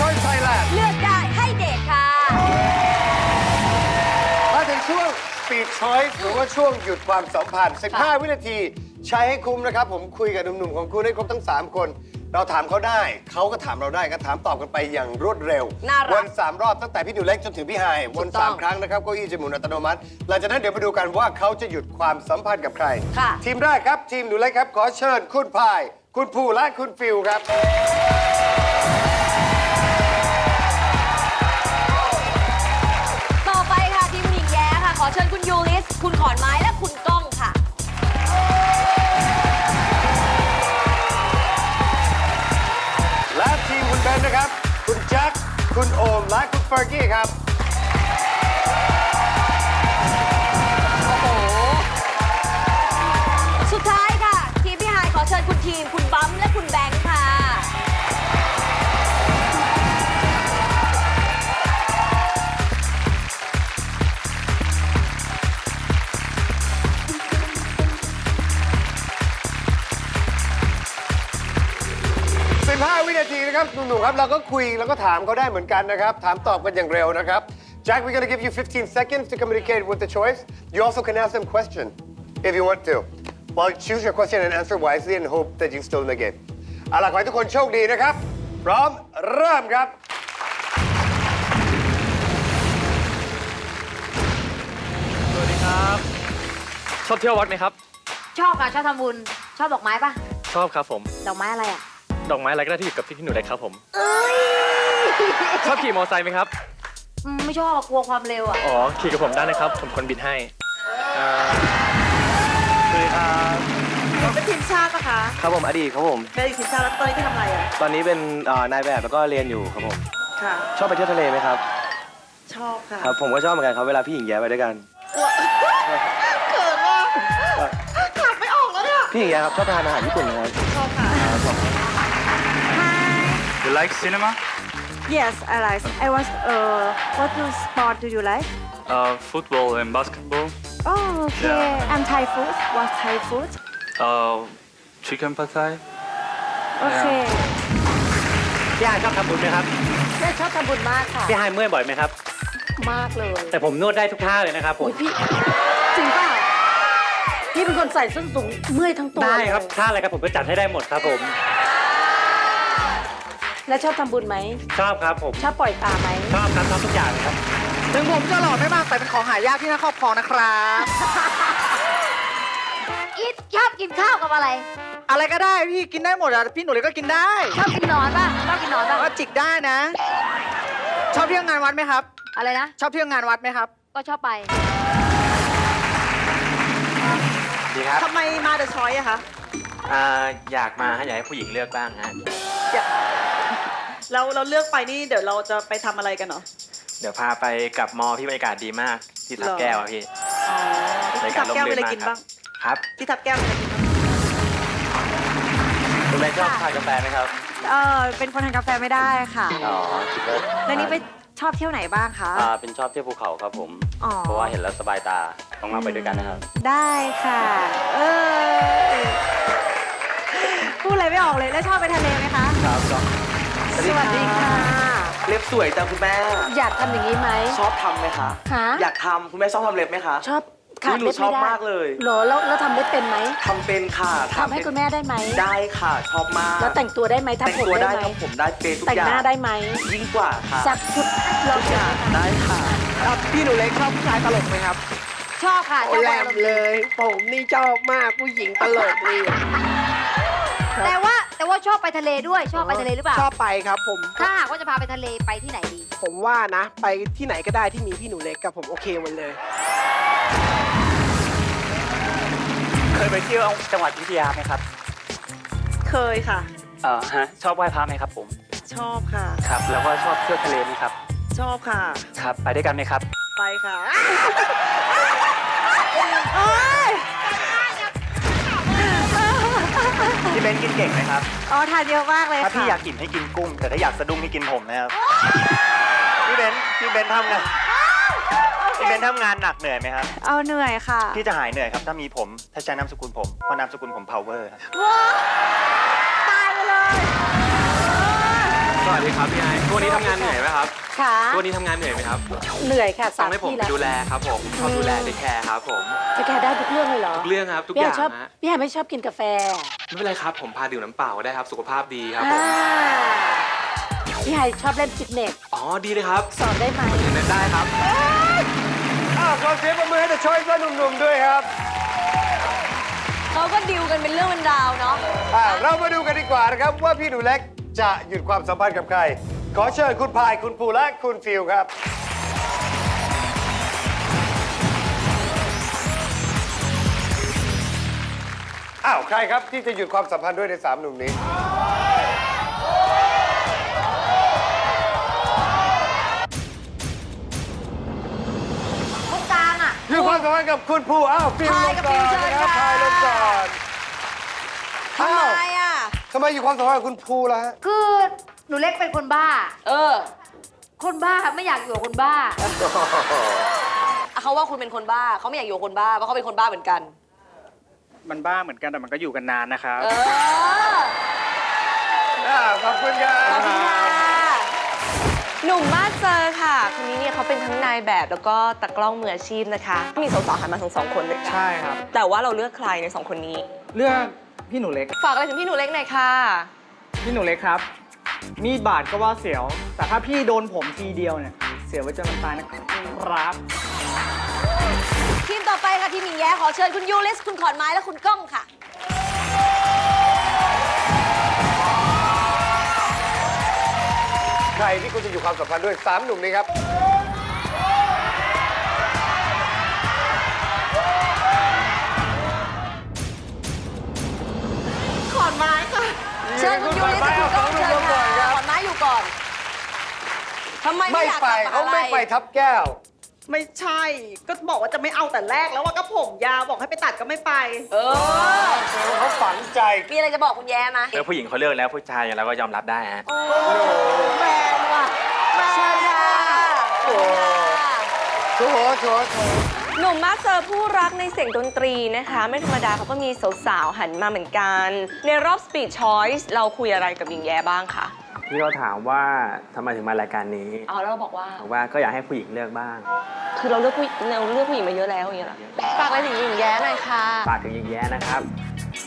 Choice Thailand เลือกได้ให้เดทค่ะ มาถึงช่วง Speed Choice หรือว่าช่วงหยุดความสัมพันธ์ 15 วินาที ใช้ให้คุ้มนะครับ ผมคุยกับหนุ่มๆของคุณให้ครบทั้ง 3 คน เราถามเขาได้ เขาก็ถามเราได้ก็ถามตอบกันไปอย่างรวดเร็ว น่ารักวนสามรอบตั้งแต่พี่หนูเล็กจนถึงพี่ไฮายวน ถูกต้สาอมงครั้งนะครับเก้าอี้จะหมุนอัตโนมัติ หลังจากนั้นเดี๋ยวมาดูกันว่าเขาจะหยุดความสัมพันธ์กับใคร ค่ะ ทีมแรกครับ ทีมหนูเล็กครับ ขอเชิญคุณพาย คุณภูและคุณฟิลครับต่ ฟอร์กี้ครับ โอ้โห สุดท้ายค่ะ ทีมพี่ไฮายขอเชิญคุณทีม คุณบัม 15วินาทีนะครับหนุ่มๆครับเราก็คุยแล้วก็ถามเขาได้เหมือนกันนะครับ ถามตอบกันอย่างเร็วนะครับ Jack we're gonna give you 15 seconds to communicate with the choice you also can ask them question if you want to well choose your question and answer wisely and hope that you still in the game เอาล่ะขอให้ทุกคนโชคดีนะครับ พร้อมเริ่มครับ สวัสดีครับ ชอบเที่ยววัดไหมครับ ชอบค่ะชอบทำบุญ ชอบดอกไม้ปะชอบครับผม ดอกไม้อะไรอะ ดอกไม้อะไรก็ได้ที่อยู่กับพี่พี่หนูเล็กครับผมชอบขี่มอเตอร์ไซค์ไหมครับ อืมไม่ชอบอะกลัวความเร็วอะ อ๋อขี่กับผมได้นะครับ ผมคนบินให้อ่าสวัสดีครับเป็นทีมชาติปะคะครับผมอดีตครับผม เป็นทีมชาติแล้วตอนนี้ที่ทำอะไรอะ ตอนนี้เป็นเอ่อนายแบบแล้วก็เรียนอยู่ครับผม ค่ะ ชอบไปเที่ยวทะเลไหมครับ ชอบค่ะครับผมก็ชอบเหมือนกันครับเวลาพี่หญิงแย้ไปด้วยกันเขินว่ะขับไม่ออกแล้วเนี่ย พี่หญิงแย้ครับชอบทานอาหารญี่ปุ่นไหมครับ like cinema Yes, I like. I was. Uh, what do sport do you like? uh, football and basketball Oh, okay. Yeah. And Thai food. What Thai food? uh, chicken pad thai Okay. พี่ไฮายชอบทำบุญไหมครับ แม่ชอบทำบุญมากค่ะ พี่ไฮายเมื่อยบ่อยไหมครับ มากเลย แต่ผมนวดได้ทุกท่าเลยนะครับผมอุ๊ยพี่จริงเปล่าพี่เป็นคนใส่ส้นสูงเมื่อยทั้งตัวได้ครับเลยท่าอะไรครับผมก็จัดให้ได้หมดครับผม แล้วชอบทำบุญไหม ชอบครับผม ชอบปล่อยปลาไหม ชอบครับชอบทุกอย่างเลยครับ ถึงผมจะหล่อไม่มากแต่เป็นของหายากที่น่าครอบครองนะครับ กินชอบกินข้าวกับอะไร อะไรก็ได้พี่กินได้หมดอะพี่หนูเล็กก็กินได้ชอบกินหนอนป่ะชอบกินหนอนป่ะ ก็จิกได้นะ ชอบเที่ยวงานวัดไหมครับ อะไรนะ ชอบเที่ยวงานวัดไหมครับก็ชอบไปดีครับทำไมมาเดอะชอยอะคะ อ่าอยากมาให้อยากให้ผู้หญิงเลือกบ้างฮะเรา เราเลือกไปนี่เดี๋ยวเราจะไปทำอะไรกันเนาะเดี๋ยวพาไปกับมอที่บรรยากาศดีมากที่ทับหรอแก้วอะพี่ อ๋อที่ทับแก้วมีอะไรกินบ้างครับที่ทับแก้วมีอะไรกินบ้างคุณแม่ชอบทานกาแฟไหมครับ เออเป็นคนทานกาแฟไม่ได้ค่ะ อ๋อคิดว่าแล้วนี่ไปชอบเที่ยวไหนบ้างคะ อ่าเป็นชอบเที่ยวภูเขาครับผม อ๋อ เพราะว่าเห็นแล้วสบายตา ต้องมาไปด้วยกันนะครับ ได้ค่ะ เออพูดอะไรไม่ออกเลยแล้วชอบไปทะเลไหมคะ ครับก็ สวัสดีค่ะ เล็บสวยจังคุณแม่ อยากทำอย่างนี้ไหม ชอบทำไหมคะคะ อยากทำคุณแม่ชอบทำเล็บไหมคะ ชอบค่ะอุ๊ยหนูเล็บชอบไได้มากเลยเหรอแล้วแล้วทำเล็บเป็นไหมทำเป็นค่ะทำให้คุณแม่ได้ไหม ได้ค่ะ ชอบมาก แล้วแต่งตัวได้ไหมแต่งทำผมตัวได้ได้ไหมทำผมได้เป็นทุกแต่งอย่างหน้าได้ไหม ยิ่งกว่าค่ะสักชุดเราทุกอย่างได้ค่ะพี่หนูเล็กชอบผู้ชายตลกไหมครับ ชอบค่ะชอบแรอามรมณ์เลย ผมนี่ชอบมากผู้หญิงตลกนี่แต่ว่า แต่ว่าชอบไปทะเลด้วยชอบไปทะเลหรือเปล่า ชอบไปครับผม ถ้าหากว่าจะพาไปทะเลไปที่ไหนดี ผมว่านะ ไปที่ไหนก็ได้ที่มีพี่หนูเล็กกับผมโอเคหมดเลย เคยไปเที่ยวจังหวัดอยุธยาไหมครับ เคยค่ะ เออฮะ ชอบไหว้พระไหมครับผม ชอบค่ะ ครับ แล้วก็ชอบเที่ยวทะเลไหมครับ ชอบค่ะ ครับ ไปด้วยกันไหมครับ ไปค่ะ พี่เบนกินเก่งไหมครับ อ๋อทานเยอะมากเลยถ้าค่ะพี่อยากกินให้กินกุ้ง แต่ถ้าอยากสะดุ้งให้กินผมนะครับ พี่เบนพี่เบนทำงานพี่เบนทำงานหนักเหนื่อยไหมครับ เอาเหนื่อยค่ะพี่จะหายเหนื่อยครับ ถ้ามีผม ถ้าใช้นามสกุลผมเพราะนามสกุลผม power ครับตายไปเลยสวัสดีครับพี่ไอตัวนี้ทำงานเหนื่อยไหมครับค่ะตัวนี้ทำงานเหนื่อยไหมครับเหนื่อยค่ะต้สาองมให้ผมที่ไปแล้วดูแลครับผมชอบดูแลเทคแคร์ครับผมจะแกได้ทุกเรื่องเลยเหรอทุกเรื่องครับทุกพี่อไฮย่างชอบฮะพี่ไฮไม่ชอบกินกาแฟ ไม่เป็นไรครับ ผมพาดื่มน้ำเปล่าก็ได้ครับ สุขภาพดีครับผอ่ามพี่ไฮชอบเล่นฟิตเนสอ๋อ ดีเลยครับสอนได้ไหมเล่นได้ครับ อ้าวขอเสียงประมือให้ The Choice และหนุ่มๆด้วยครับเขาก็ดิวกันเป็นเรื่องเป็นราวเนาะอ่าเรามาดูกันดีกว่านะครับ ว่าพี่หนูเล็กจะหยุดความสัมพันธ์กับใคร ขอเชิญคุณพายคุณภูและคุณฟิลครับ ครครับที่จะหยุดความสัมพันธ์ด้วยในสามหนุ่มนี้ตรงกลางอะ หยุดความสัมพันธ์กับคุณภูอ้าวฟิลลพายงกับก่อนฟิลเชิญนะครับค่ะพายลงก่อนทำไมอะ ทำไมหยุดความสัมพันธ์กับคุณภูล่ะฮะ คือหนูเล็กเป็นคนบ้า เออคนบ้าไม่อยากอยู่กับคนบ้าอะเขาว่าคุณเป็นคนบ้าเขาไม่อยากอยู่กับคนบ้าเพราะเขาเป็นคนบ้าเหมือนกัน มันบ้าเหมือนกันแต่มันก็อยู่กันนานนะครับเอออ่าขอบคุณครับ ขอบคุณค่ะหนุ่มมาสเซอร์ค่ะ คนนี้เนี่ยเขาเป็นทั้งนายแบบแล้วก็ตากล้องมืออาชีพนะคะ มีสาวๆหันมาทั้งสองคนเลยค่ะใช่ครับ แต่ว่าเราเลือกใครในสองคนนี้ เรื่องพี่หนูเล็ก ฝากอะไรถึงพี่หนูเล็กหน่อยค่ะ พี่หนูเล็กครับ มีดบาดก็ว่าเสียว แต่ถ้าพี่โดนผมทีเดียวเนี่ย เสียวไว้จนน้ำตายนะครับทีม ต่อไปค่ะทีมหญิงแย้ขอเชิญคุณยูริสคุณขอนไม้และคุณก้องค่ะ ใครที่คุณจะอยู่ความสัมพันธ์ด้วยสามหนุ่มนี้ครับ ขอนไม้ค่ะ เชิญคุณยูริสและคุณก้องเชิญค่ะก่อนครับขอนไม้อยู่ก่อนทำไมไม่ไม่อยากไปกลับเขามหาไม่ลัยไปทับแก้ว ไม่ใช่ ก็บอกว่าจะไม่เอาแต่แรกแล้วว่าก็ผมยาวบอกให้ไปตัดก็ไม่ไป เออ เขาฝังใจ มีอะไรจะบอกคุณแย้ไหมแล้วผู้หญิงเขาเลือกแล้วผู้ชายอย่างเราก็ยอมรับได้ฮะแมนว่ะแมเชิญนค่ะโอ้ โถโถโถหนุ่มมาสเซอร์ผู้รักในเสียงดนตรีนะคะ ไม่ธรรมดาเขาก็มีสาวๆหันมาเหมือนกัน ในรอบ Speed Choice เราคุยอะไรกับหญิงแย้บ้างคะ พี่ก็ถามว่าทำไมถึงมารายการนี้อ๋อแล้วเราบอกว่า บอกว่าก็อยากให้ผู้หญิงเลือกบ้าง คือเราเลือกผู้เราเลือกผู้หญิงมาเยอะแล้วอย่างเงี้ยเหรอฝากอะไรถึงหญิงแย้หน่อยค่ะ ฝากถึงหญิงแย้นะครับ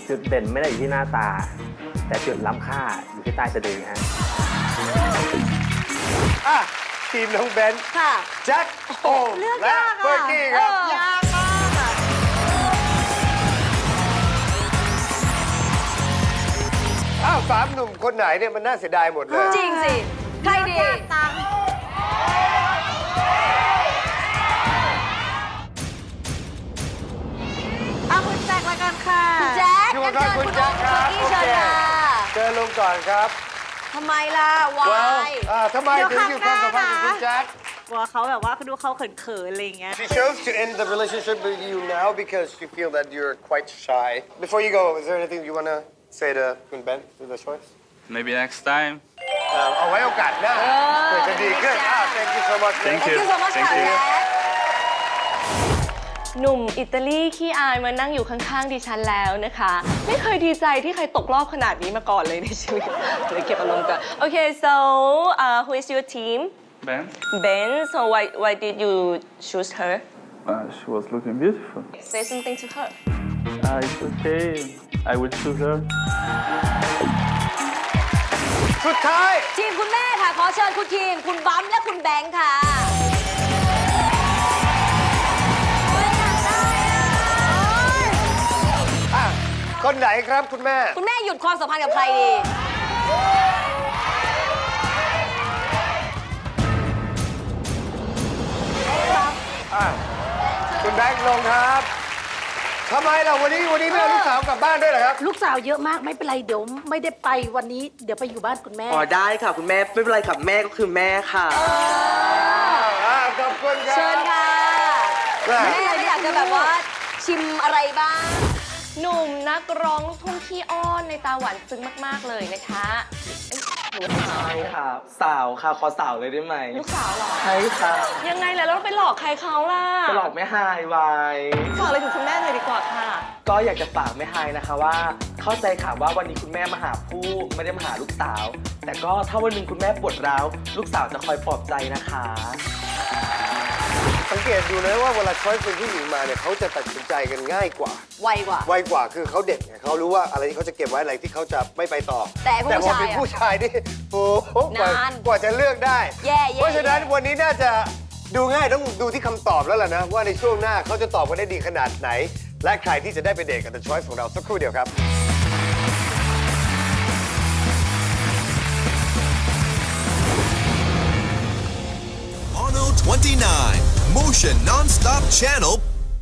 จุดเด่นไม่ได้อยู่ที่หน้าตา แต่จุดล้ำค่าอยู่ที่ใต้สะดือฮะอะทีมน้องเบนซ์ค่ะ แจ็คโอมเลือกและยากอะเบอร์กี้ครับ เออ ยาก สามหนุ่มคนไหนเนี่ยมันน่าเสียดายหมดเลยจริงสิ ใครดีเอาคุณแจ็คละกันค่ะคุณแจ๊คอยู่งั้นกับเชิญคุคุณณแจ๊โอ๊คคครับคุณกี้เชิญค่ะเชิญลงก่อนครับทำไมล่ะวา well ยอ่าทำไมถึงอยู่ความสัมพันธ์กับคุณแจ็คว่าเขาแบบว่าเขาดูเขาเขินๆอะไรอย่างเงี้ย She chose to end the relationship with you now because she feel that you're quite shy. Before you go, is there anything you want to say to Kun Ben, to the choice? Maybe next time. เอ่อเอาไว้โอกาสหน้าเออเพื่อจะดีขึ้นอ่า thank you so much Thank Thank you. you so much Thank ค่ะ you. แจ๊คหนุ่มอิตาลีขี้อายมานั่งอยู่ข้างๆดิฉันแล้วนะคะ ไม่เคยดีใจที่ใครตกรอบขนาดนี้มาก่อนเลยในชีวิตเลยเก็บอารมณ์ก่อนโอเค so uh, who is your team Ben? Ben so why why did you choose her Uh, she was looking beautiful. say something to her Uh, it's okay. I will choose her. สุดท้าย ทีมคุณแม่ค่ะ ขอเชิญคุณทีม คุณบัมและคุณแบงค์ค่ะไม่อยากได้อะอะ คนไหนครับคุณแม่ คุณแม่หยุดความสัมพันธ์กับใครดี อะ คุณแบงค์ลงครับ ทำไมล่ะวันนี้วันนี้ไม่เอาลูกสาวกลับบ้านด้วยเหรอครับ ลูกสาวเยอะมากไม่เป็นไรเดี๋ยวไม่ได้ไปวันนี้เดี๋ยวไปอยู่บ้านคุณแม่ อ๋อได้ค่ะคุณแม่ไม่เป็นไรค่ะแม่ก็คือแม่ค่ะ อ่าขอบคุณครับเชิญค่ะแม่แม่ไม่อยากจะแบบว่าชิมอะไรบ้าง หนุ่มนักร้องลูกทุ่งขี้อ้อนในตาหวานซึ้งมาก ๆ เลยนะคะเอ๊ะ หนูเป็นสาวใช่ค่ะ สาวค่ะขอสาวเลยได้ไหมลูกสาวเหรอ ใช่ค่ะยังไงล่ะแล้วเราไปหลอกใครเขาล่ะจะหลอกแม่ไฮไว้ฝากอะไรถึงคุณแม่เลยดีกว่าค่ะ ก็อยากจะฝากแม่ไฮนะคะว่า เข้าใจค่ะว่าวันนี้คุณแม่มาหาผู้ไม่ได้มาหาลูกสาว แต่ก็ถ้าวันหนึ่งคุณแม่ปวดร้าว ลูกสาวจะคอยปลอบใจนะคะ สังเกตดูนะว่าเวลาช้อยเป็นผู้หญิงมาเนี่ยเขาจะตัดสินใจกันง่ายกว่า ไวกว่า ไวกว่าคือเขาเด็กไงเขารู้ว่าอะไรที่เขาจะเก็บไว้อะไรที่เขาจะไม่ไปต่อแต่ผู้พอชายเป็นอะผู้ชายนี่โอ้โหกว่านาน กว่าจะเลือกได้ แย่แย่เพราะฉะนั้นแย่วันนี้น่าจะดูง่ายต้องดูที่คำตอบแล้วล่ะนะ ว่าในช่วงหน้าเขาจะตอบกันได้ดีขนาดไหน และใครที่จะได้ไปเดทกับ The Choice ของเราสักครู่เดียวครับ 29 Motion Non-Stop Channel